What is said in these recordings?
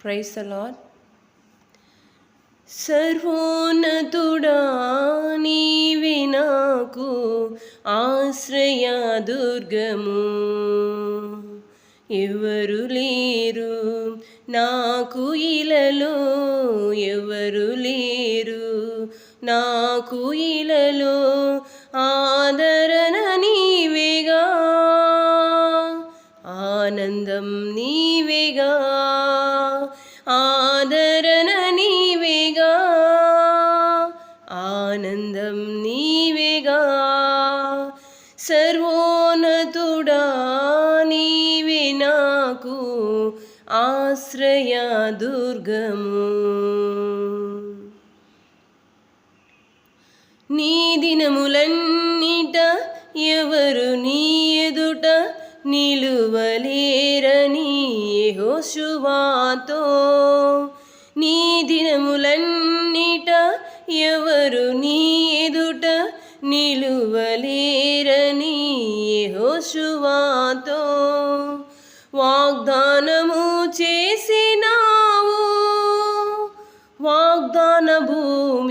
Price allot సర్వోన్నతుడా నీవే నాకు ఆశ్రయ దుర్గము ఎవరు లేరు నాకు ఇలలో ఎవరు లేరు నాకు ఇలలో ఆదరణ నీవేగా ఆనందం నీ మాకు ఆశ్రయ దుర్గము. నీ దినములన్నిట ఎవరు నీ ఎదుట నిలువలేరని హోషువాతో నీ దినములన్నిట ఎవరు నీ ఎదుట నిలువలేరని హోషువాతో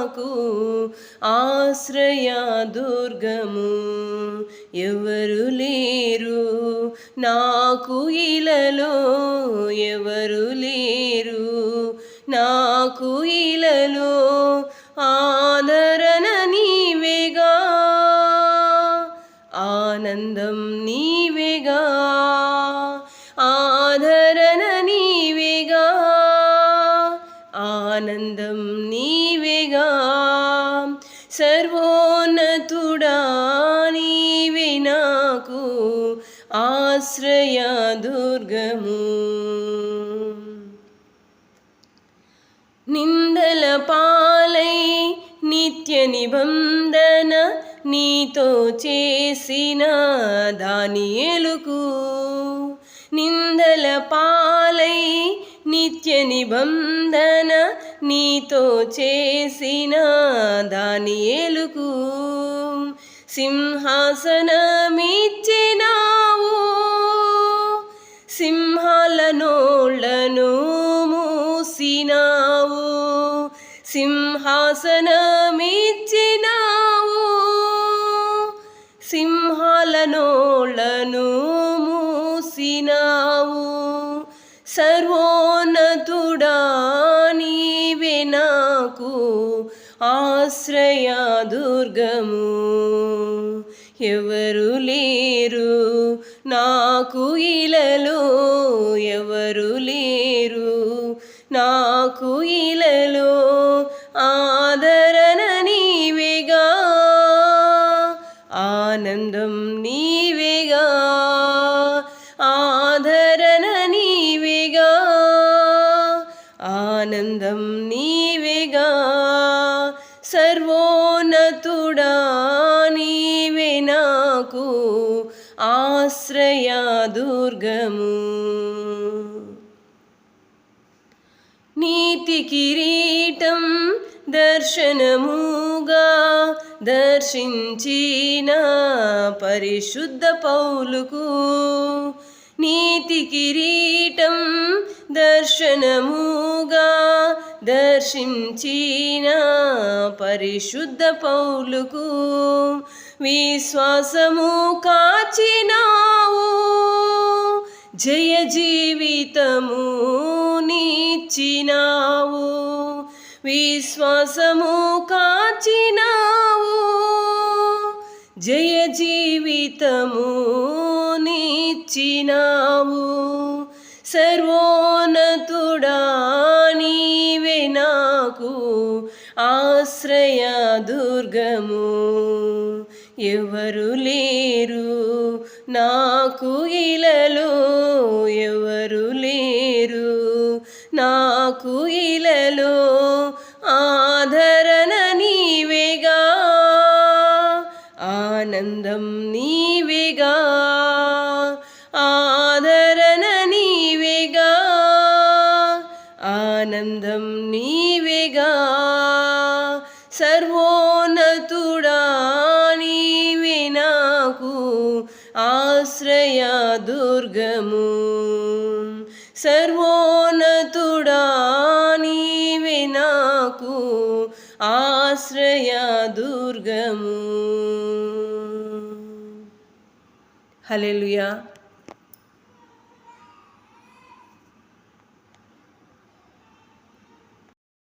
నాకు ఆశ్రయ దుర్గము. ఎవరు లేరు? నాకు ఇలలో ఎవరు లేరు? నాకు ఇలలో ఆశ్రయ దుర్గము. నిందల పాలై నిత్య నిబంధన నీతో చేసిన దాని ఎలుకు నిందల పాలై నిత్య నిబంధన నీతో చేసిన దాని ఎలుకు మూసినావు సింహాసనమిచ్చినావు. సింహాలనోళ్ళను మూసినావు సర్వోన్నతుడా నీవే నాకు ఆశ్రయ దుర్గము. ఎవరు లేరు నాకు ఇలలో ఆనందం నీవేగా ఆదరణ నీవేగా ఆనందం నీవేగా సర్వోన్నతుడా నీవే నాకు ఆశ్రయ దుర్గము. నీతి కిరీటం దర్శనముగా దర్శించిన పరిశుద్ధ పౌలుకు నీతి కిరీటం దర్శనముగా దర్శించిన పరిశుద్ధ పౌలుకు విశ్వాసము కాచినావు. జయ జీవితము నీచినావు. విశ్వాసము కాచినావు. జయ జీవితము నిచ్చినావు సర్వోన్నతుడా నీవే నాకు ఆశ్రయ దుర్గము. ఎవరు లేరు నాకు ఇలలో ఎవరు ఆనందం నీవేగా ఆదరణ నీవేగా ఆనందం నీవేగా సర్వోన్నతుడా నీవే నాకు ఆశ్రయ దుర్గము సర్వోన్నతుడా నీవే నాకు आश्रया दुर्गमु Hallelujah.